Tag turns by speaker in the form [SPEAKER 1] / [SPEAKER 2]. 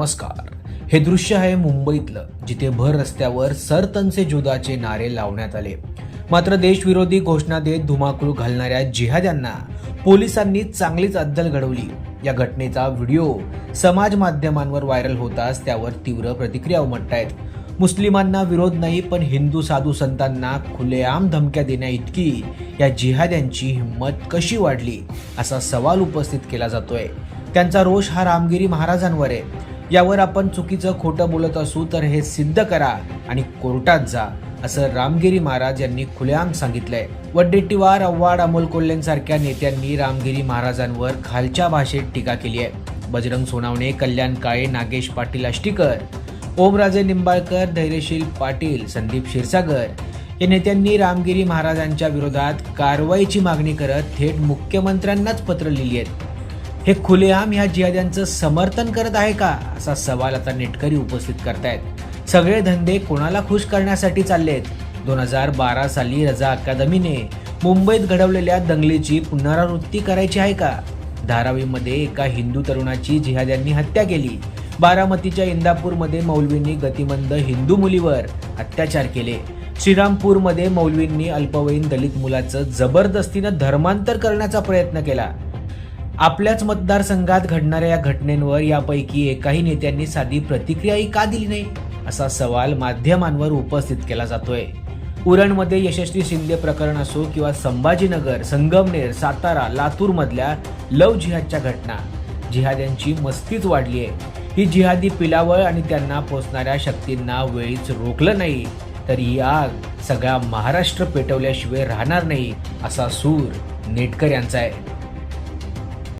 [SPEAKER 1] नमस्कार. हे दृश्य आहे मुंबईतलं जिथे भर रस्त्यावर सरतनचे जुदाचे नारे लावण्यात आले. मात्र देशविरोधी घोषणा देत धुमाकूळ घालणाऱ्या जिहाद्यांना पोलिसांनी चांगलीच अद्दल घडवली. या घटनेचा व्हिडिओ समाज माध्यमांवर व्हायरल होताच त्यावर तीव्र प्रतिक्रिया उमटतायत. मुस्लिमांना विरोध नाही पण हिंदू साधू संतांना खुलेआम धमक्या देण्या इतकी या जिहाद्यांची हिंमत कशी वाढली असा सवाल उपस्थित केला जातोय. त्यांचा रोष हा रामगिरी महाराजांवर आहे. यावर आपण चुकीचं खोटं बोलत असू तर हे सिद्ध करा आणि कोर्टात जा असं रामगिरी महाराज यांनी खुलेआम सांगितलंय. वड्डेट्टीवार आव्हाड अमोल कोल्हेंसारख्या नेत्यांनी रामगिरी महाराजांवर खालच्या भाषेत टीका केली आहे. बजरंग सोनावणे कल्याण काळे नागेश पाटील आष्टीकर ओमराजे निंबाळकर धैर्यशील पाटील संदीप क्षीरसागर या नेत्यांनी रामगिरी महाराजांच्या विरोधात कारवाईची मागणी करत थेट मुख्यमंत्र्यांनाच पत्र लिहिली आहेत. हे खुलेआम ह्या जिहाद्यांचं समर्थन करत आहे का? असा सवाल आता नेटकरी उपस्थित करतायत. सगळे धंदे कोणाला खुश करण्यासाठी चाललेत? दोन हजार बारा साली रजा अकादमीने मुंबईत घडवलेल्या दंगलीची पुनरावृत्ती करायची आहे का? धारावीमध्ये एका हिंदू तरुणाची जिहाद्यांनी हत्या केली. बारामतीच्या इंदापूरमध्ये मौलवींनी गतिमंद हिंदू मुलीवर अत्याचार केले. श्रीरामपूरमध्ये मौलवींनी अल्पवयीन दलित मुलाचं जबरदस्तीनं धर्मांतर करण्याचा प्रयत्न केला. आपल्याच मतदारसंघात घडणाऱ्या या घटनेंवर यापैकी एकाही नेत्यांनी साधी प्रतिक्रियाही का दिली नाही? असा सवाल माध्यमांवर उपस्थित केला जातोय. उरणमध्ये यशस्वी शिंदे प्रकरण असो किंवा संभाजीनगर संगमनेर सातारा लातूर मधल्या लव जिहादच्या घटना जिहाद्यांची मस्तीच वाढली आहे ही जिहादी पिलावळ आणि त्यांना पोचणाऱ्या शक्तींना वेळीच रोखलं नाही तर ही आग सगळा महाराष्ट्र पेटवल्याशिवाय राहणार नाही असा सूर नेटकर यांचा आहे.